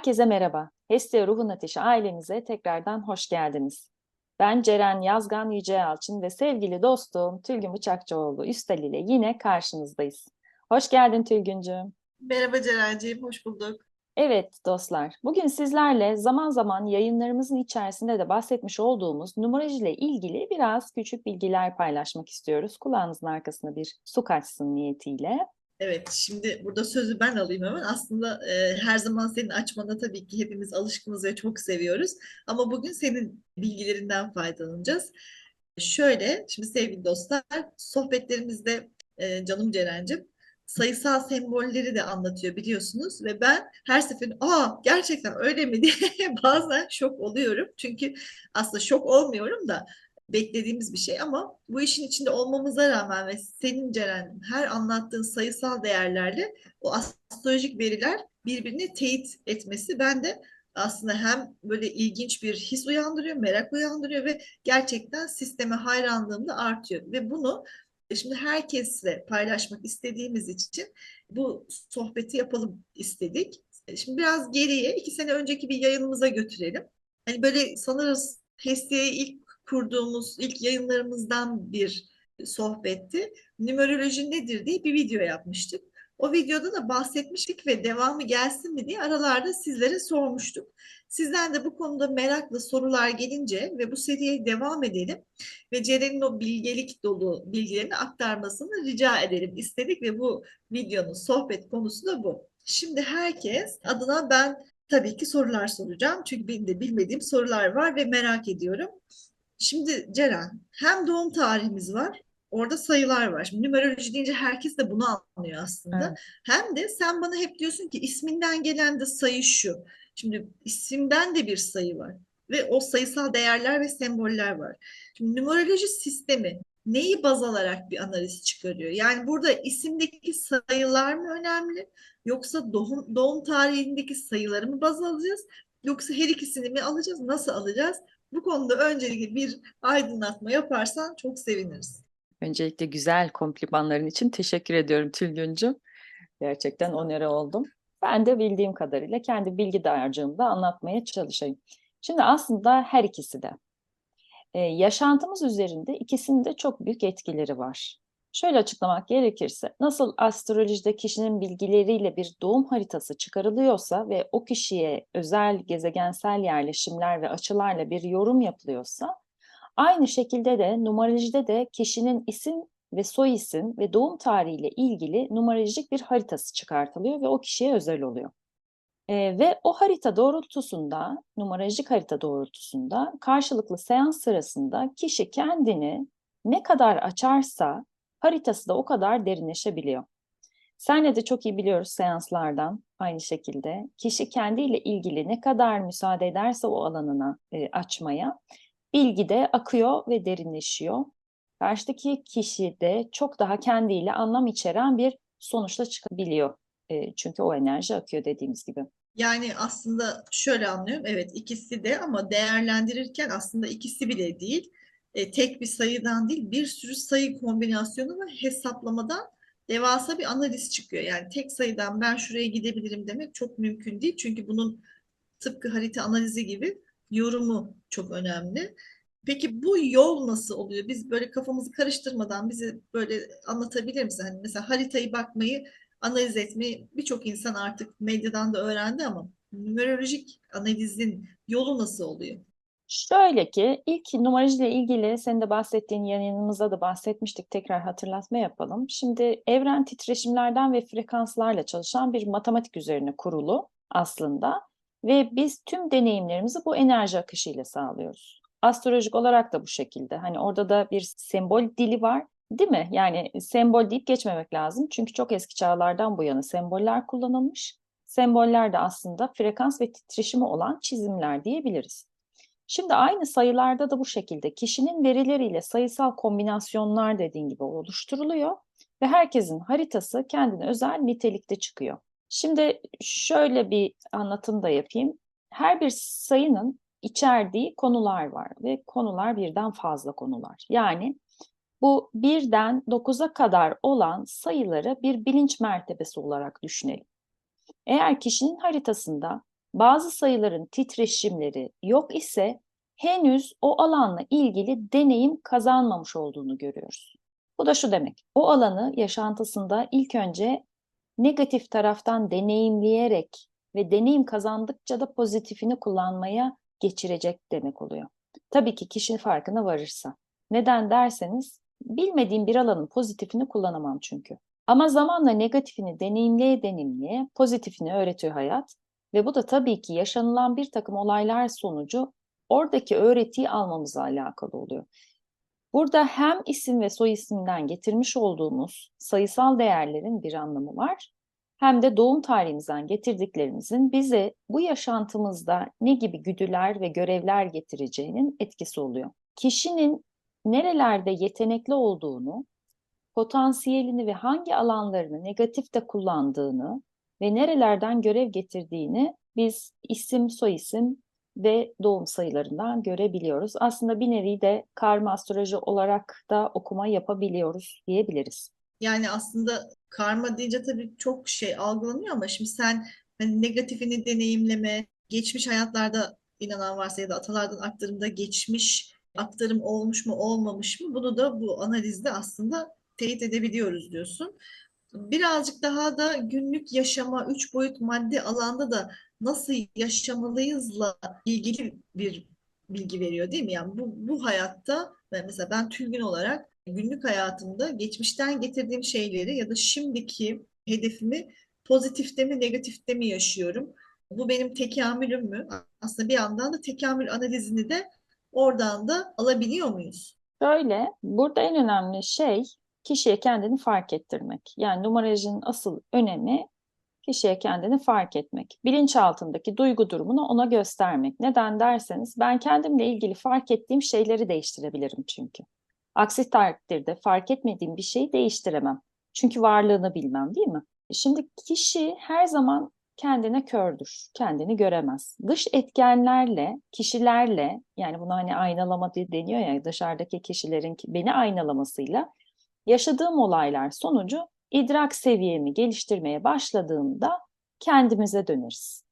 Herkese merhaba. Hestia Ruhun Ateşi ailemize tekrardan hoş geldiniz. Ben Ceren Yazgan Yüce Yalçın ve sevgili dostum Tülgün Bıçakçıoğlu Üstel ile yine karşınızdayız. Hoş geldin Tülgüncüğüm. Merhaba Ceren'ciğim, hoş bulduk. Evet dostlar, bugün sizlerle zaman zaman yayınlarımızın içerisinde de bahsetmiş olduğumuz numaroloji ile ilgili biraz küçük bilgiler paylaşmak istiyoruz. Kulağınızın arkasına bir su kaçsın niyetiyle. Evet, şimdi burada sözü ben alayım hemen. Aslında e, her zaman senin açmana tabii ki hepimiz alışkınız ve çok seviyoruz. Ama bugün senin bilgilerinden faydalanacağız. Şöyle, şimdi sevgili dostlar, sohbetlerimizde e, canım Ceren'cim sayısal sembolleri de anlatıyor biliyorsunuz ve ben her seferinde aa gerçekten öyle mi diye bazen şok oluyorum. Çünkü aslında şok olmuyorum da beklediğimiz bir şey ama bu işin içinde olmamıza rağmen ve senin Ceren her anlattığın sayısal değerlerle o astrolojik veriler birbirini teyit etmesi ben de aslında hem böyle ilginç bir his uyandırıyor, merak uyandırıyor ve gerçekten sisteme hayranlığım da artıyor. Ve bunu şimdi herkesle paylaşmak istediğimiz için bu sohbeti yapalım istedik. Şimdi biraz geriye iki sene önceki bir yayınımıza götürelim. Hani böyle sanırız Hestiye'yi ilk kurduğumuz ilk yayınlarımızdan bir sohbetti. Numeroloji nedir diye bir video yapmıştık. O videoda da bahsetmiştik ve devamı gelsin mi diye aralarda sizlere sormuştuk. Sizden de bu konuda meraklı sorular gelince ve bu seriye devam edelim ve Ceren'in o bilgelik dolu bilgilerini aktarmasını rica edelim istedik ve bu videonun sohbet konusu da bu. Şimdi herkes adına ben tabii ki sorular soracağım. Çünkü benim de bilmediğim sorular var ve merak ediyorum. Şimdi Ceren, hem doğum tarihimiz var, orada sayılar var. Şimdi numeroloji deyince herkes de bunu anlıyor aslında. Evet. Hem de sen bana hep diyorsun ki isminden gelen de sayı şu. Şimdi isimden de bir sayı var ve o sayısal değerler ve semboller var. Şimdi numeroloji sistemi neyi baz alarak bir analiz çıkarıyor? Yani burada isimdeki sayılar mı önemli yoksa doğum, doğum tarihindeki sayıları mı baz alacağız? Yoksa her ikisini mi alacağız? Nasıl alacağız? Bu konuda öncelikle bir aydınlatma yaparsan çok seviniriz. Öncelikle güzel komplimanların için teşekkür ediyorum Tülgüncüm. Gerçekten onere oldum. Ben de bildiğim kadarıyla kendi bilgi dağarcığımda anlatmaya çalışayım. Şimdi aslında her ikisi de. Ee, yaşantımız üzerinde ikisinin de çok büyük etkileri var. Şöyle açıklamak gerekirse, nasıl astrolojide kişinin bilgileriyle bir doğum haritası çıkarılıyorsa ve o kişiye özel gezegensel yerleşimler ve açılarla bir yorum yapılıyorsa, aynı şekilde de numarolojide de kişinin isim ve soy isim ve doğum tarihiyle ilgili numarolojik bir haritası çıkartılıyor ve o kişiye özel oluyor. Ee, ve o harita doğrultusunda, numarolojik harita doğrultusunda karşılıklı seans sırasında kişi kendini ne kadar açarsa haritası da o kadar derinleşebiliyor. Senle de çok iyi biliyoruz seanslardan aynı şekilde. Kişi kendiyle ilgili ne kadar müsaade ederse o alanına e, açmaya, bilgi de akıyor ve derinleşiyor. Karşıdaki kişi de çok daha kendiyle anlam içeren bir sonuçla çıkabiliyor. E, çünkü o enerji akıyor dediğimiz gibi. Yani aslında şöyle anlıyorum. Evet ikisi de ama değerlendirirken aslında ikisi bile değil. E, tek bir sayıdan değil bir sürü sayı kombinasyonu ve hesaplamadan devasa bir analiz çıkıyor. Yani tek sayıdan ben şuraya gidebilirim demek çok mümkün değil. Çünkü bunun tıpkı harita analizi gibi yorumu çok önemli. Peki bu yol nasıl oluyor? Biz böyle kafamızı karıştırmadan bize böyle anlatabilir misin? Hani mesela haritayı bakmayı, analiz etmeyi birçok insan artık medyadan da öğrendi ama numerolojik analizin yolu nasıl oluyor? Şöyle ki ilk numarolojiyle ilgili senin de bahsettiğin yayınımızda da bahsetmiştik. Tekrar hatırlatma yapalım. Şimdi evren titreşimlerden ve frekanslarla çalışan bir matematik üzerine kurulu aslında ve biz tüm deneyimlerimizi bu enerji akışıyla sağlıyoruz. Astrolojik olarak da bu şekilde. Hani orada da bir sembol dili var, değil mi? Yani sembol deyip geçmemek lazım. Çünkü çok eski çağlardan bu yana semboller kullanılmış. Semboller de aslında frekans ve titreşimi olan çizimler diyebiliriz. Şimdi aynı sayılarda da bu şekilde kişinin verileriyle sayısal kombinasyonlar dediğin gibi oluşturuluyor ve herkesin haritası kendine özel nitelikte çıkıyor. Şimdi şöyle bir anlatım da yapayım. Her bir sayının içerdiği konular var ve konular birden fazla konular. Yani bu birden 9'a kadar olan sayıları bir bilinç mertebesi olarak düşünelim. Eğer kişinin haritasında bazı sayıların titreşimleri yok ise henüz o alanla ilgili deneyim kazanmamış olduğunu görüyoruz. Bu da şu demek. O alanı yaşantısında ilk önce negatif taraftan deneyimleyerek ve deneyim kazandıkça da pozitifini kullanmaya geçirecek demek oluyor. Tabii ki kişinin farkına varırsa. Neden derseniz bilmediğim bir alanın pozitifini kullanamam çünkü. Ama zamanla negatifini deneyimleye deneyimleye pozitifini öğretiyor hayat ve bu da tabii ki yaşanılan bir takım olaylar sonucu oradaki öğretiyi almamızla alakalı oluyor. Burada hem isim ve soy isimden getirmiş olduğumuz sayısal değerlerin bir anlamı var. Hem de doğum tarihimizden getirdiklerimizin bize bu yaşantımızda ne gibi güdüler ve görevler getireceğinin etkisi oluyor. Kişinin nerelerde yetenekli olduğunu, potansiyelini ve hangi alanlarını negatifte kullandığını ve nerelerden görev getirdiğini biz isim, soyisim ve doğum sayılarından görebiliyoruz. Aslında bir nevi de karma astroloji olarak da okuma yapabiliyoruz diyebiliriz. Yani aslında karma deyince tabii çok şey algılanıyor ama şimdi sen hani negatifini deneyimleme, geçmiş hayatlarda inanan varsa ya da atalardan aktarımda geçmiş aktarım olmuş mu olmamış mı bunu da bu analizde aslında teyit edebiliyoruz diyorsun. Birazcık daha da günlük yaşama, üç boyut maddi alanda da nasıl yaşamalıyızla ilgili bir bilgi veriyor değil mi? Yani bu, bu hayatta mesela ben tülgün olarak günlük hayatımda geçmişten getirdiğim şeyleri ya da şimdiki hedefimi pozitifte mi negatifte mi yaşıyorum? Bu benim tekamülüm mü? Aslında bir yandan da tekamül analizini de oradan da alabiliyor muyuz? Şöyle, burada en önemli şey kişiye kendini fark ettirmek. Yani numarolojinin asıl önemi kişiye kendini fark etmek. Bilinçaltındaki duygu durumunu ona göstermek. Neden derseniz ben kendimle ilgili fark ettiğim şeyleri değiştirebilirim çünkü. Aksi takdirde fark etmediğim bir şeyi değiştiremem. Çünkü varlığını bilmem değil mi? Şimdi kişi her zaman kendine kördür, kendini göremez. Dış etkenlerle, kişilerle, yani buna hani aynalama deniyor ya dışarıdaki kişilerin beni aynalamasıyla yaşadığım olaylar sonucu idrak seviyemi geliştirmeye başladığımda kendimize döneriz.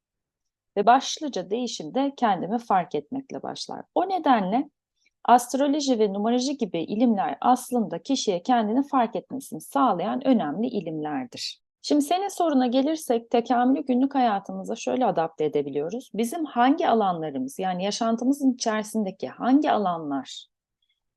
Ve başlıca değişim de kendimi fark etmekle başlar. O nedenle astroloji ve numaroloji gibi ilimler aslında kişiye kendini fark etmesini sağlayan önemli ilimlerdir. Şimdi senin soruna gelirsek tekamülü günlük hayatımıza şöyle adapte edebiliyoruz. Bizim hangi alanlarımız yani yaşantımızın içerisindeki hangi alanlar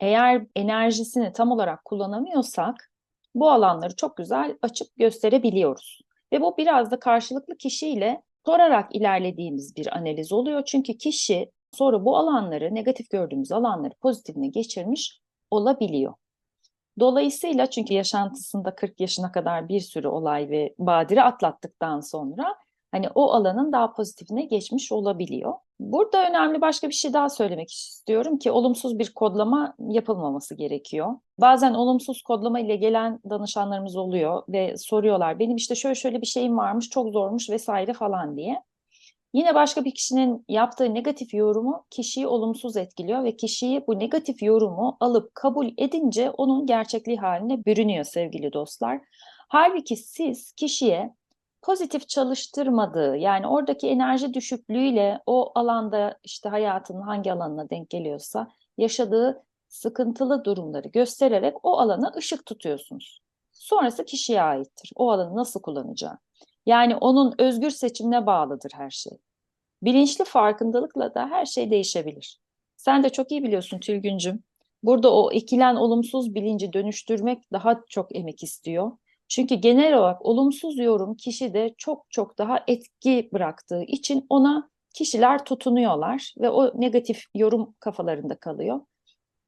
eğer enerjisini tam olarak kullanamıyorsak bu alanları çok güzel açıp gösterebiliyoruz. Ve bu biraz da karşılıklı kişiyle sorarak ilerlediğimiz bir analiz oluyor. Çünkü kişi sonra bu alanları, negatif gördüğümüz alanları pozitifine geçirmiş olabiliyor. Dolayısıyla çünkü yaşantısında 40 yaşına kadar bir sürü olay ve badire atlattıktan sonra hani o alanın daha pozitifine geçmiş olabiliyor. Burada önemli başka bir şey daha söylemek istiyorum ki olumsuz bir kodlama yapılmaması gerekiyor. Bazen olumsuz kodlama ile gelen danışanlarımız oluyor ve soruyorlar benim işte şöyle şöyle bir şeyim varmış çok zormuş vesaire falan diye. Yine başka bir kişinin yaptığı negatif yorumu kişiyi olumsuz etkiliyor ve kişiyi bu negatif yorumu alıp kabul edince onun gerçekliği haline bürünüyor sevgili dostlar. Halbuki siz kişiye pozitif çalıştırmadığı yani oradaki enerji düşüklüğüyle o alanda işte hayatının hangi alanına denk geliyorsa yaşadığı sıkıntılı durumları göstererek o alana ışık tutuyorsunuz. Sonrası kişiye aittir. O alanı nasıl kullanacağı. Yani onun özgür seçimine bağlıdır her şey. Bilinçli farkındalıkla da her şey değişebilir. Sen de çok iyi biliyorsun Tülgüncüm. Burada o ekilen olumsuz bilinci dönüştürmek daha çok emek istiyor. Çünkü genel olarak olumsuz yorum kişide çok çok daha etki bıraktığı için ona kişiler tutunuyorlar ve o negatif yorum kafalarında kalıyor.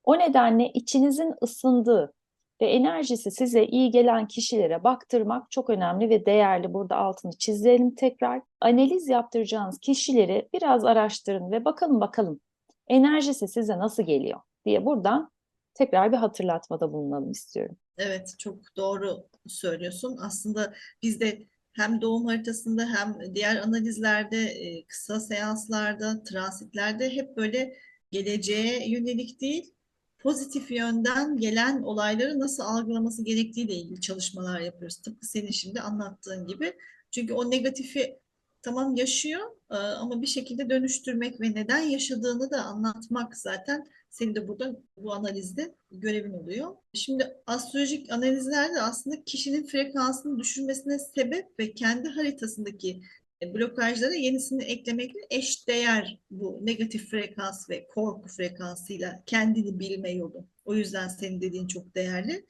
O nedenle içinizin ısındığı ve enerjisi size iyi gelen kişilere baktırmak çok önemli ve değerli. Burada altını çizelim tekrar. Analiz yaptıracağınız kişileri biraz araştırın ve bakalım bakalım enerjisi size nasıl geliyor diye buradan tekrar bir hatırlatmada bulunalım istiyorum. Evet, çok doğru söylüyorsun. Aslında biz de hem doğum haritasında hem diğer analizlerde, e, kısa seanslarda, transitlerde hep böyle geleceğe yönelik değil, pozitif yönden gelen olayları nasıl algılaması gerektiğiyle ilgili çalışmalar yapıyoruz. Tıpkı senin şimdi anlattığın gibi. Çünkü o negatifi tamam yaşıyor e, ama bir şekilde dönüştürmek ve neden yaşadığını da anlatmak zaten senin de burada bu analizde görevin oluyor. Şimdi astrolojik analizlerde aslında kişinin frekansını düşürmesine sebep ve kendi haritasındaki e, blokajlara yenisini eklemekle eşdeğer bu negatif frekans ve korku frekansıyla kendini bilme yolu. O yüzden senin dediğin çok değerli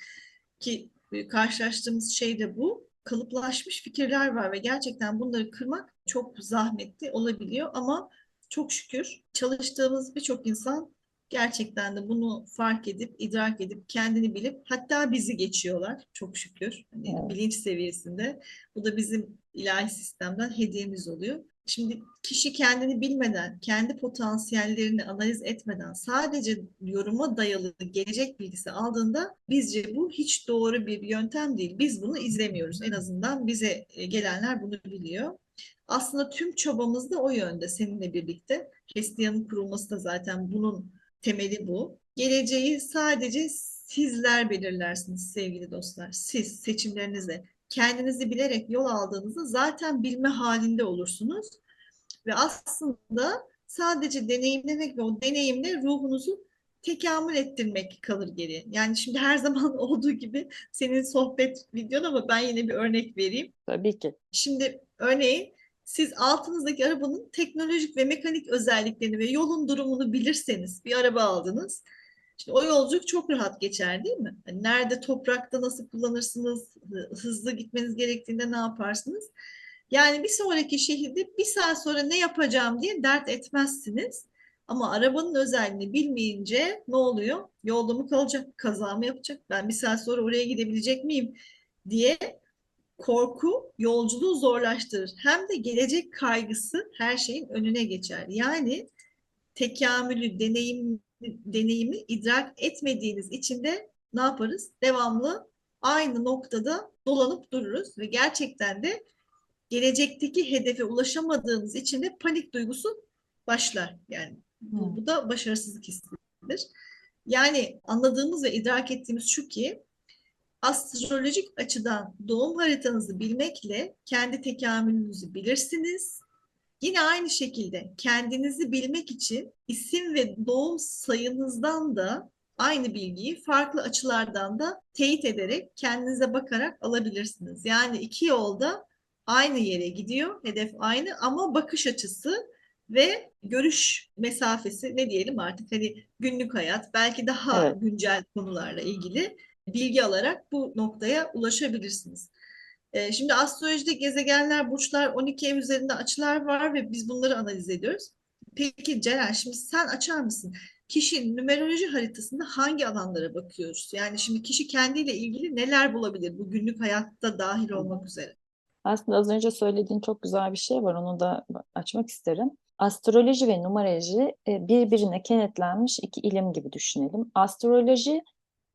ki e, karşılaştığımız şey de bu. Kalıplaşmış fikirler var ve gerçekten bunları kırmak çok zahmetli olabiliyor ama çok şükür çalıştığımız birçok insan gerçekten de bunu fark edip, idrak edip, kendini bilip hatta bizi geçiyorlar çok şükür. Hani Evet. bilinç seviyesinde. Bu da bizim ilahi sistemden hediyemiz oluyor. Şimdi kişi kendini bilmeden, kendi potansiyellerini analiz etmeden sadece yoruma dayalı gelecek bilgisi aldığında bizce bu hiç doğru bir yöntem değil. Biz bunu izlemiyoruz. En azından bize e, gelenler bunu biliyor. Aslında tüm çabamız da o yönde seninle birlikte. Hestia'nın kurulması da zaten bunun temeli bu. Geleceği sadece sizler belirlersiniz sevgili dostlar. Siz seçimlerinizle kendinizi bilerek yol aldığınızda zaten bilme halinde olursunuz. Ve aslında sadece deneyimlemek ve o deneyimle ruhunuzu tekamül ettirmek kalır geriye. Yani şimdi her zaman olduğu gibi senin sohbet videon ama ben yine bir örnek vereyim. Tabii ki. Şimdi örneğin siz altınızdaki arabanın teknolojik ve mekanik özelliklerini ve yolun durumunu bilirseniz bir araba aldınız. Şimdi o yolculuk çok rahat geçer değil mi? Hani nerede toprakta nasıl kullanırsınız, hızlı gitmeniz gerektiğinde ne yaparsınız? Yani bir sonraki şehirde bir saat sonra ne yapacağım diye dert etmezsiniz. Ama arabanın özelliğini bilmeyince ne oluyor? Yolda mı kalacak, kaza mı yapacak? Ben bir saat sonra oraya gidebilecek miyim diye korku yolculuğu zorlaştırır. Hem de gelecek kaygısı her şeyin önüne geçer. Yani tekamülü, deneyim, deneyimi idrak etmediğiniz için de ne yaparız? Devamlı aynı noktada dolanıp dururuz ve gerçekten de gelecekteki hedefe ulaşamadığınız için de panik duygusu başlar. Yani bu, Hmm. bu da başarısızlık hissidir. Yani anladığımız ve idrak ettiğimiz şu ki astrolojik açıdan doğum haritanızı bilmekle kendi tekamülünüzü bilirsiniz. Yine aynı şekilde kendinizi bilmek için isim ve doğum sayınızdan da aynı bilgiyi farklı açılardan da teyit ederek kendinize bakarak alabilirsiniz. Yani iki yolda aynı yere gidiyor, hedef aynı ama bakış açısı ve görüş mesafesi ne diyelim artık hani günlük hayat belki daha Evet. güncel konularla ilgili bilgi alarak bu noktaya ulaşabilirsiniz. Ee, Şimdi astrolojide gezegenler, burçlar, 12 ev üzerinde açılar var ve biz bunları analiz ediyoruz. Peki Ceren, şimdi sen açar mısın? Kişinin numeroloji haritasında hangi alanlara bakıyoruz? Yani şimdi kişi kendiyle ilgili neler bulabilir bu günlük hayatta dahil olmak üzere? Aslında az önce söylediğin çok güzel bir şey var. Onu da açmak isterim. Astroloji ve numeroloji e, birbirine kenetlenmiş iki ilim gibi düşünelim. Astroloji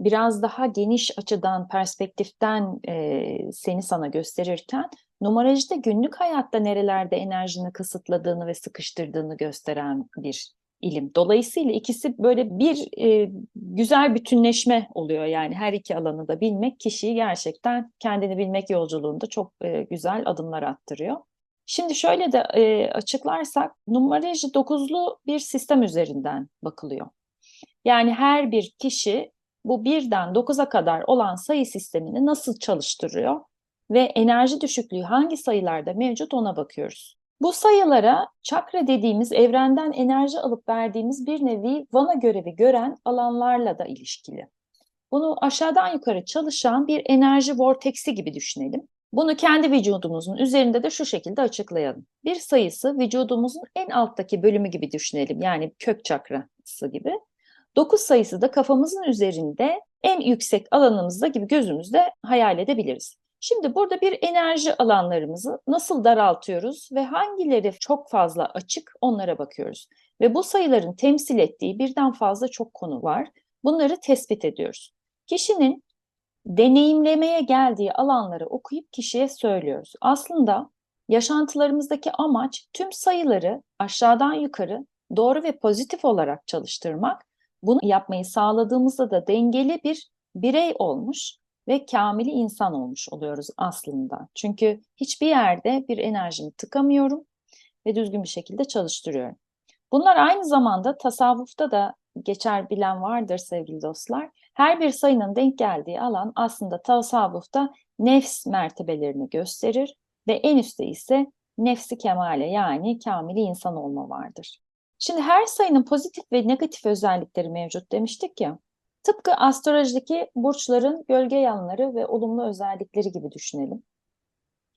biraz daha geniş açıdan, perspektiften e, seni sana gösterirken, numeroloji de günlük hayatta nerelerde enerjini kısıtladığını ve sıkıştırdığını gösteren bir ilim. Dolayısıyla ikisi böyle bir e, güzel bütünleşme oluyor. Yani her iki alanı da bilmek kişiyi gerçekten kendini bilmek yolculuğunda çok e, güzel adımlar attırıyor. Şimdi şöyle de e, açıklarsak numeroloji dokuzlu bir sistem üzerinden bakılıyor. Yani her bir kişi bu birden 9'a kadar olan sayı sistemini nasıl çalıştırıyor ve enerji düşüklüğü hangi sayılarda mevcut ona bakıyoruz. Bu sayılara çakra dediğimiz evrenden enerji alıp verdiğimiz bir nevi vana görevi gören alanlarla da ilişkili. Bunu aşağıdan yukarı çalışan bir enerji vorteksi gibi düşünelim. Bunu kendi vücudumuzun üzerinde de şu şekilde açıklayalım. Bir sayısı vücudumuzun en alttaki bölümü gibi düşünelim. Yani kök çakrası gibi. 9 sayısı da kafamızın üzerinde en yüksek alanımızda gibi gözümüzde hayal edebiliriz. Şimdi burada bir enerji alanlarımızı nasıl daraltıyoruz ve hangileri çok fazla açık onlara bakıyoruz. Ve bu sayıların temsil ettiği birden fazla çok konu var. Bunları tespit ediyoruz. Kişinin deneyimlemeye geldiği alanları okuyup kişiye söylüyoruz. Aslında yaşantılarımızdaki amaç tüm sayıları aşağıdan yukarı doğru ve pozitif olarak çalıştırmak. Bunu yapmayı sağladığımızda da dengeli bir birey olmuş ve kamili insan olmuş oluyoruz aslında. Çünkü hiçbir yerde bir enerjimi tıkamıyorum ve düzgün bir şekilde çalıştırıyorum. Bunlar aynı zamanda tasavvufta da geçer bilen vardır sevgili dostlar. Her bir sayının denk geldiği alan aslında tasavvufta nefs mertebelerini gösterir ve en üstte ise nefsi kemale yani kamili insan olma vardır. Şimdi her sayının pozitif ve negatif özellikleri mevcut demiştik ya. Tıpkı astrolojideki burçların gölge yanları ve olumlu özellikleri gibi düşünelim.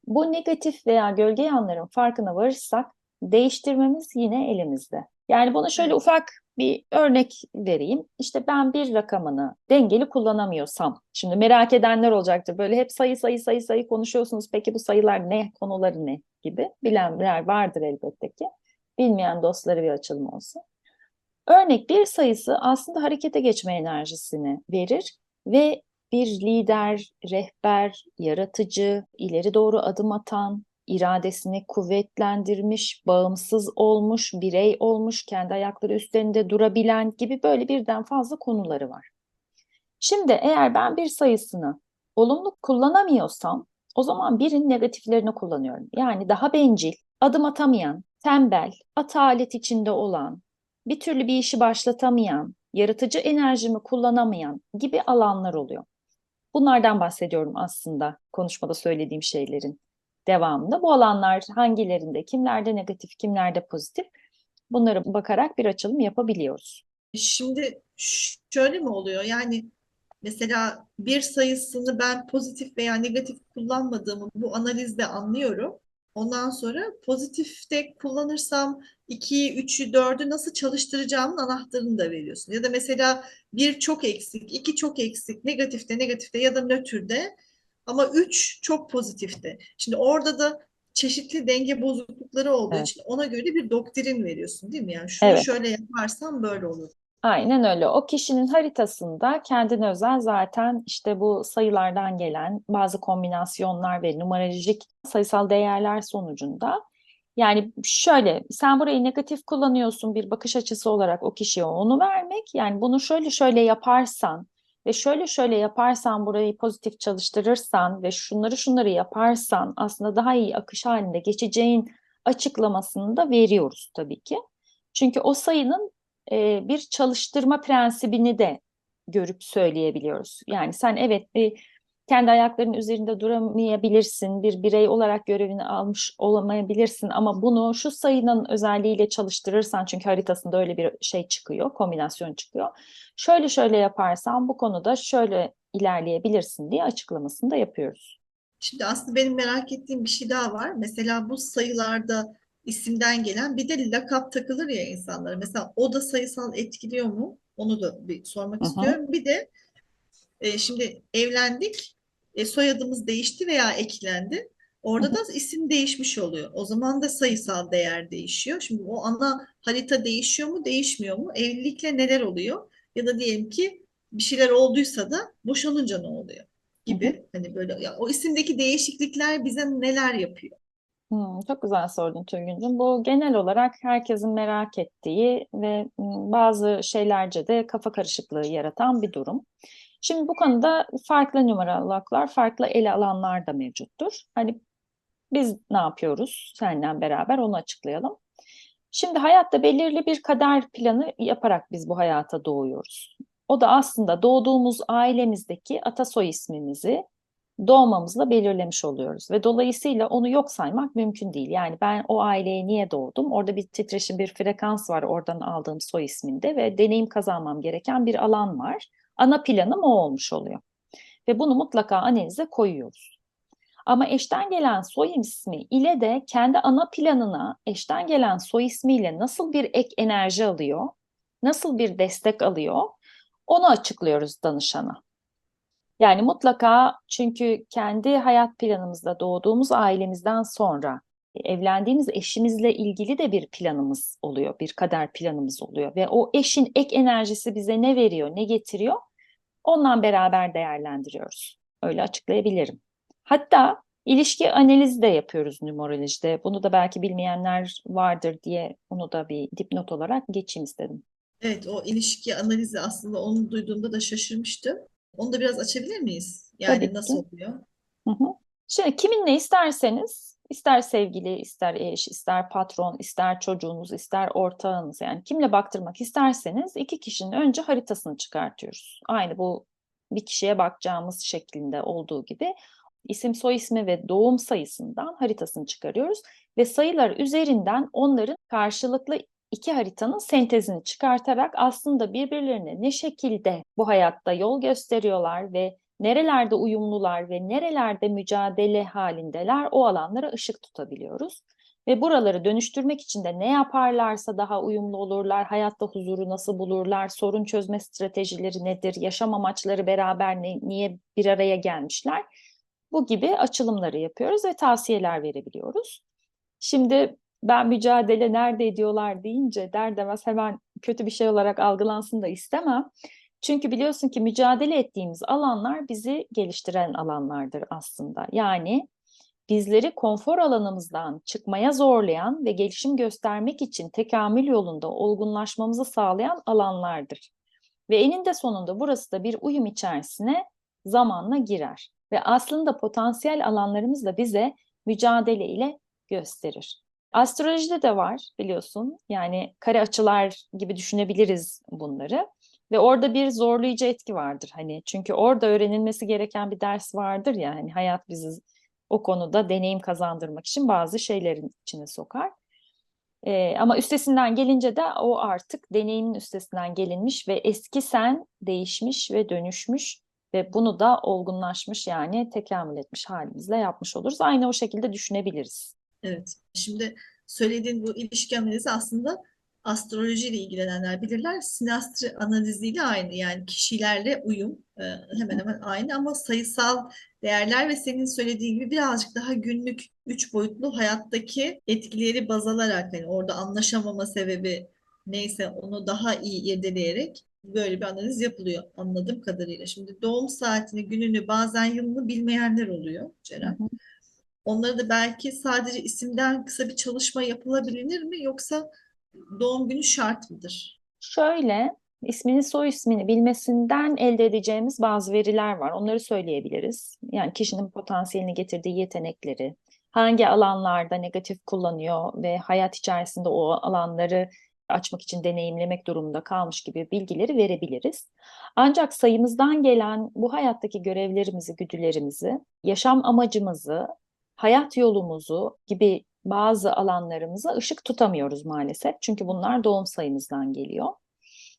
Bu negatif veya gölge yanların farkına varırsak değiştirmemiz yine elimizde. Yani bunu şöyle ufak bir örnek vereyim. İşte ben bir rakamını dengeli kullanamıyorsam, şimdi merak edenler olacaktır. Böyle hep sayı sayı sayı sayı konuşuyorsunuz. Peki bu sayılar ne, konuları ne gibi bilenler vardır elbette ki. Bilmeyen dostları bir açılım olsun. Örnek bir sayısı aslında harekete geçme enerjisini verir ve bir lider, rehber, yaratıcı, ileri doğru adım atan, iradesini kuvvetlendirmiş, bağımsız olmuş, birey olmuş, kendi ayakları üstlerinde durabilen gibi böyle birden fazla konuları var. Şimdi eğer ben bir sayısını olumlu kullanamıyorsam o zaman birin negatiflerini kullanıyorum. Yani daha bencil, adım atamayan, tembel, atalet içinde olan, bir türlü bir işi başlatamayan, yaratıcı enerjimi kullanamayan gibi alanlar oluyor. Bunlardan bahsediyorum aslında konuşmada söylediğim şeylerin devamında. Bu alanlar hangilerinde, kimlerde negatif, kimlerde pozitif bunlara bakarak bir açılım yapabiliyoruz. Şimdi şöyle mi oluyor? Yani mesela bir sayısını ben pozitif veya negatif kullanmadığımı bu analizde anlıyorum. Ondan sonra pozitifte kullanırsam 2'yi, 3'ü, 4'ü nasıl çalıştıracağımın anahtarını da veriyorsun. Ya da mesela bir çok eksik, iki çok eksik, negatifte, negatifte ya da nötrde ama 3 çok pozitifte. Şimdi orada da çeşitli denge bozuklukları olduğu Evet. için ona göre bir doktrin veriyorsun değil mi? Yani şunu Evet. şöyle yaparsam böyle olur. Aynen öyle. O kişinin haritasında kendine özel zaten işte bu sayılardan gelen bazı kombinasyonlar ve numerolojik sayısal değerler sonucunda yani şöyle sen burayı negatif kullanıyorsun bir bakış açısı olarak o kişiye onu vermek yani bunu şöyle şöyle yaparsan ve şöyle şöyle yaparsan burayı pozitif çalıştırırsan ve şunları şunları yaparsan aslında daha iyi akış halinde geçeceğin açıklamasını da veriyoruz tabii ki. Çünkü o sayının e, bir çalıştırma prensibini de görüp söyleyebiliyoruz. Yani sen evet bir kendi ayaklarının üzerinde duramayabilirsin, bir birey olarak görevini almış olamayabilirsin ama bunu şu sayının özelliğiyle çalıştırırsan çünkü haritasında öyle bir şey çıkıyor, kombinasyon çıkıyor. Şöyle şöyle yaparsan bu konuda şöyle ilerleyebilirsin diye açıklamasını da yapıyoruz. Şimdi aslında benim merak ettiğim bir şey daha var. Mesela bu sayılarda isimden gelen bir de lakap takılır ya insanlara. Mesela o da sayısal etkiliyor mu? Onu da bir sormak Hı hı. istiyorum. Bir de e, şimdi evlendik, e, soyadımız değişti veya eklendi. Orada da isim değişmiş oluyor. O zaman da sayısal değer değişiyor. Şimdi o ana harita değişiyor mu, değişmiyor mu? Evlilikle neler oluyor? Ya da diyelim ki bir şeyler olduysa da boşanınca ne oluyor? Gibi. Hani böyle ya, o isimdeki değişiklikler bize neler yapıyor? Hmm, çok güzel sordun Tülgüncüm. Bu genel olarak herkesin merak ettiği ve mm, bazı şeylerce de kafa karışıklığı yaratan bir durum. Şimdi bu konuda farklı numerologlar, farklı ele alanlar da mevcuttur. Hani biz ne yapıyoruz? Seninle beraber onu açıklayalım. Şimdi hayatta belirli bir kader planı yaparak biz bu hayata doğuyoruz. O da aslında doğduğumuz ailemizdeki atasoy ismimizi doğmamızla belirlemiş oluyoruz ve dolayısıyla onu yok saymak mümkün değil. Yani ben o aileye niye doğdum? Orada bir titreşim, bir frekans var oradan aldığım soy isminde ve deneyim kazanmam gereken bir alan var. Ana planım o olmuş oluyor. Ve bunu mutlaka analize koyuyoruz. Ama eşten gelen soy ismi ile de kendi ana planına eşten gelen soy ismiyle nasıl bir ek enerji alıyor, nasıl bir destek alıyor, onu açıklıyoruz danışana. Yani mutlaka çünkü kendi hayat planımızda doğduğumuz ailemizden sonra evlendiğimiz eşimizle ilgili de bir planımız oluyor, bir kader planımız oluyor ve o eşin ek enerjisi bize ne veriyor, ne getiriyor? Ondan beraber değerlendiriyoruz. Öyle açıklayabilirim. Hatta ilişki analizi de yapıyoruz numerolojide. Bunu da belki bilmeyenler vardır diye onu da bir dipnot olarak geçeyim istedim. Evet, o ilişki analizi aslında onu duyduğumda da şaşırmıştım. Onu da biraz açabilir miyiz? Yani Tabii nasıl ki. oluyor? Hı hı. Şimdi kiminle isterseniz, ister sevgili, ister eş, ister patron, ister çocuğunuz, ister ortağınız yani kimle baktırmak isterseniz iki kişinin önce haritasını çıkartıyoruz. Aynı bu bir kişiye bakacağımız şeklinde olduğu gibi isim soy ismi ve doğum sayısından haritasını çıkarıyoruz ve sayılar üzerinden onların karşılıklı iki haritanın sentezini çıkartarak aslında birbirlerine ne şekilde bu hayatta yol gösteriyorlar ve nerelerde uyumlular ve nerelerde mücadele halindeler o alanlara ışık tutabiliyoruz. Ve buraları dönüştürmek için de ne yaparlarsa daha uyumlu olurlar, hayatta huzuru nasıl bulurlar, sorun çözme stratejileri nedir, yaşam amaçları beraber ne, niye bir araya gelmişler. Bu gibi açılımları yapıyoruz ve tavsiyeler verebiliyoruz. Şimdi ben mücadele nerede ediyorlar deyince der demez hemen kötü bir şey olarak algılansın da istemem. Çünkü biliyorsun ki mücadele ettiğimiz alanlar bizi geliştiren alanlardır aslında. Yani bizleri konfor alanımızdan çıkmaya zorlayan ve gelişim göstermek için tekamül yolunda olgunlaşmamızı sağlayan alanlardır. Ve eninde sonunda burası da bir uyum içerisine zamanla girer. Ve aslında potansiyel alanlarımız da bize mücadele ile gösterir. Astrolojide de var biliyorsun. Yani kare açılar gibi düşünebiliriz bunları. Ve orada bir zorlayıcı etki vardır. Hani çünkü orada öğrenilmesi gereken bir ders vardır ya. Hani hayat bizi o konuda deneyim kazandırmak için bazı şeylerin içine sokar. Ee, ama üstesinden gelince de o artık deneyimin üstesinden gelinmiş ve eski sen değişmiş ve dönüşmüş ve bunu da olgunlaşmış yani tekamül etmiş halimizle yapmış oluruz. Aynı o şekilde düşünebiliriz. Evet. Şimdi söylediğin bu ilişki analizi aslında astrolojiyle ilgilenenler bilirler. Sinastri analiziyle aynı. Yani kişilerle uyum e, hemen hemen aynı ama sayısal değerler ve senin söylediğin gibi birazcık daha günlük üç boyutlu hayattaki etkileri baz alarak yani orada anlaşamama sebebi neyse onu daha iyi irdeleyerek böyle bir analiz yapılıyor anladığım kadarıyla. Şimdi doğum saatini, gününü, bazen yılını bilmeyenler oluyor Ceren. Hı hı. Onları da belki sadece isimden kısa bir çalışma yapılabilir mi yoksa doğum günü şart mıdır? Şöyle, ismini soy ismini bilmesinden elde edeceğimiz bazı veriler var. Onları söyleyebiliriz. Yani kişinin potansiyelini getirdiği yetenekleri, hangi alanlarda negatif kullanıyor ve hayat içerisinde o alanları açmak için deneyimlemek durumunda kalmış gibi bilgileri verebiliriz. Ancak sayımızdan gelen bu hayattaki görevlerimizi, güdülerimizi, yaşam amacımızı, hayat yolumuzu gibi bazı alanlarımıza ışık tutamıyoruz maalesef. Çünkü bunlar doğum sayımızdan geliyor.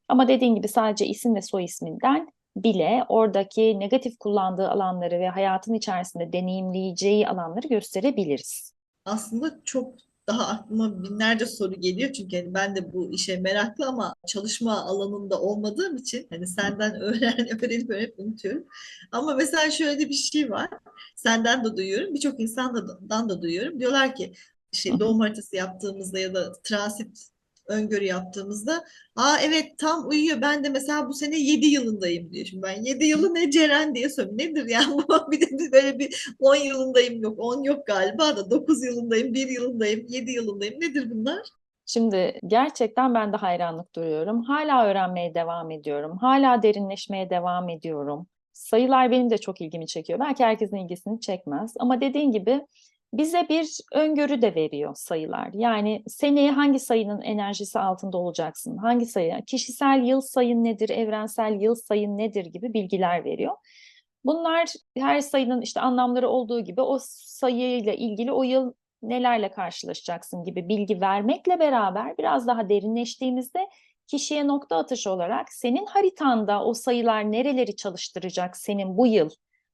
Ama dediğin gibi sadece isim ve soy isminden bile oradaki negatif kullandığı alanları ve hayatın içerisinde deneyimleyeceği alanları gösterebiliriz. Aslında çok daha aklıma binlerce soru geliyor çünkü hani ben de bu işe meraklı ama çalışma alanında olmadığım için hani senden öğren öğrenip öğrenip unutuyorum. Ama mesela şöyle bir şey var. Senden de duyuyorum, birçok insandan da duyuyorum. Diyorlar ki şey doğum haritası yaptığımızda ya da transit öngörü yaptığımızda aa evet tam uyuyor ben de mesela bu sene 7 yılındayım diyor. Şimdi ben 7 yılı ne Ceren diye soruyorum. Nedir ya bu bir de böyle bir 10 yılındayım yok 10 yok galiba da 9 yılındayım 1 yılındayım 7 yılındayım nedir bunlar? Şimdi gerçekten ben de hayranlık duyuyorum. Hala öğrenmeye devam ediyorum. Hala derinleşmeye devam ediyorum. Sayılar benim de çok ilgimi çekiyor. Belki herkesin ilgisini çekmez ama dediğin gibi bize bir öngörü de veriyor sayılar. Yani seneye hangi sayının enerjisi altında olacaksın? Hangi sayı? Kişisel yıl sayın nedir? Evrensel yıl sayın nedir gibi bilgiler veriyor. Bunlar her sayının işte anlamları olduğu gibi o sayıyla ilgili o yıl nelerle karşılaşacaksın gibi bilgi vermekle beraber biraz daha derinleştiğimizde kişiye nokta atışı olarak senin haritanda o sayılar nereleri çalıştıracak senin bu yıl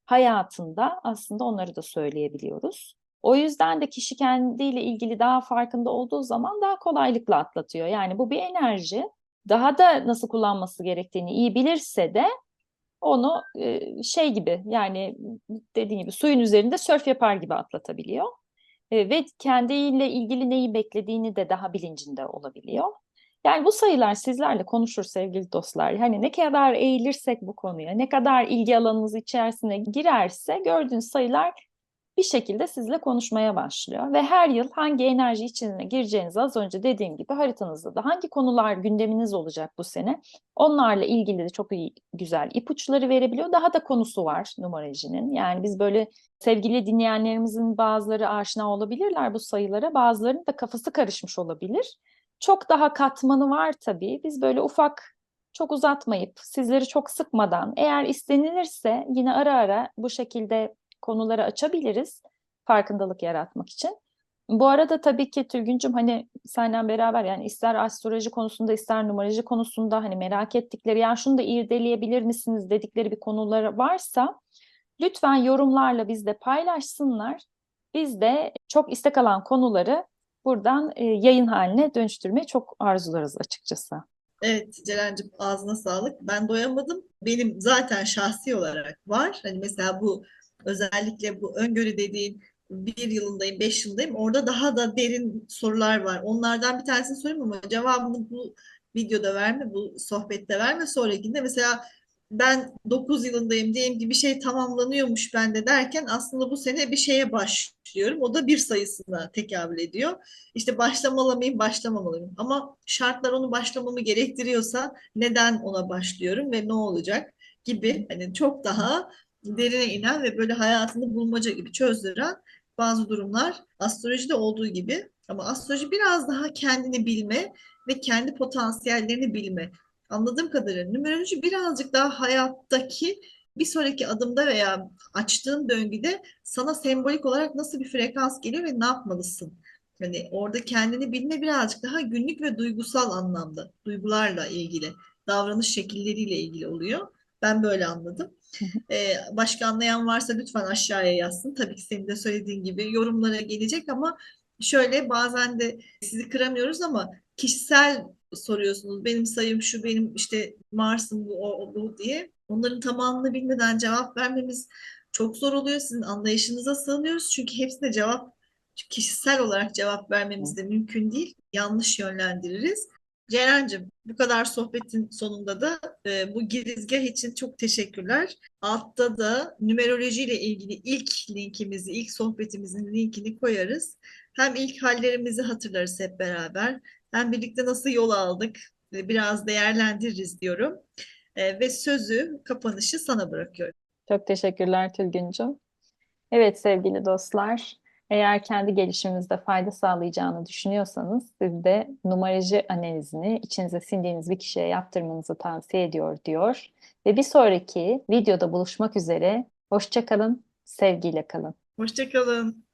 hayatında aslında onları da söyleyebiliyoruz. O yüzden de kişi kendiyle ilgili daha farkında olduğu zaman daha kolaylıkla atlatıyor. Yani bu bir enerji. Daha da nasıl kullanması gerektiğini iyi bilirse de onu e, şey gibi yani dediğim gibi suyun üzerinde sörf yapar gibi atlatabiliyor. E, ve kendiyle ilgili neyi beklediğini de daha bilincinde olabiliyor. Yani bu sayılar sizlerle konuşur sevgili dostlar. Hani ne kadar eğilirsek bu konuya, ne kadar ilgi alanınız içerisine girerse gördüğünüz sayılar bir şekilde sizle konuşmaya başlıyor. Ve her yıl hangi enerji içine gireceğinizi az önce dediğim gibi haritanızda da hangi konular gündeminiz olacak bu sene onlarla ilgili de çok iyi, güzel ipuçları verebiliyor. Daha da konusu var numarolojinin. Yani biz böyle sevgili dinleyenlerimizin bazıları aşina olabilirler bu sayılara, bazılarının da kafası karışmış olabilir. Çok daha katmanı var tabii. Biz böyle ufak çok uzatmayıp sizleri çok sıkmadan eğer istenilirse yine ara ara bu şekilde konuları açabiliriz farkındalık yaratmak için. Bu arada tabii ki Tülgüncüm hani senden beraber yani ister astroloji konusunda ister numeroloji konusunda hani merak ettikleri ya şunu da irdeleyebilir misiniz dedikleri bir konuları varsa lütfen yorumlarla bizde paylaşsınlar. Biz de çok istek alan konuları buradan e, yayın haline dönüştürmeyi çok arzularız açıkçası. Evet Ceren'cim ağzına sağlık. Ben doyamadım. Benim zaten şahsi olarak var. Hani mesela bu özellikle bu öngörü dediğin bir yılındayım, beş yılındayım. Orada daha da derin sorular var. Onlardan bir tanesini sorayım ama cevabını bu videoda verme, bu sohbette verme. Sonrakinde mesela ben 9 yılındayım diyeyim ki bir şey tamamlanıyormuş bende derken aslında bu sene bir şeye başlıyorum. O da bir sayısına tekabül ediyor. İşte başlamalı mıyım, başlamalı mıyım? Ama şartlar onu başlamamı gerektiriyorsa neden ona başlıyorum ve ne olacak gibi hani çok daha derine inen ve böyle hayatını bulmaca gibi çözdüren bazı durumlar astrolojide olduğu gibi ama astroloji biraz daha kendini bilme ve kendi potansiyellerini bilme. Anladığım kadarıyla numeroloji birazcık daha hayattaki bir sonraki adımda veya açtığın döngüde sana sembolik olarak nasıl bir frekans geliyor ve ne yapmalısın? Hani orada kendini bilme birazcık daha günlük ve duygusal anlamda, duygularla ilgili, davranış şekilleriyle ilgili oluyor. Ben böyle anladım. Ee, başka anlayan varsa lütfen aşağıya yazsın. Tabii ki senin de söylediğin gibi yorumlara gelecek ama şöyle bazen de sizi kıramıyoruz ama kişisel soruyorsunuz. Benim sayım şu, benim işte Mars'ım bu, o, bu diye. Onların tamamını bilmeden cevap vermemiz çok zor oluyor. Sizin anlayışınıza sığınıyoruz. Çünkü hepsine cevap kişisel olarak cevap vermemiz de mümkün değil. Yanlış yönlendiririz. Ceren'cim bu kadar sohbetin sonunda da e, bu girizgah için çok teşekkürler. Altta da numeroloji ile ilgili ilk linkimizi, ilk sohbetimizin linkini koyarız. Hem ilk hallerimizi hatırlarız hep beraber. Hem birlikte nasıl yol aldık e, biraz değerlendiririz diyorum. E, ve sözü, kapanışı sana bırakıyorum. Çok teşekkürler Tülgüncüm. Evet sevgili dostlar, eğer kendi gelişiminizde fayda sağlayacağını düşünüyorsanız siz de numaroloji analizini içinize sindiğiniz bir kişiye yaptırmanızı tavsiye ediyor diyor. Ve bir sonraki videoda buluşmak üzere. Hoşça kalın, sevgiyle kalın. Hoşçakalın.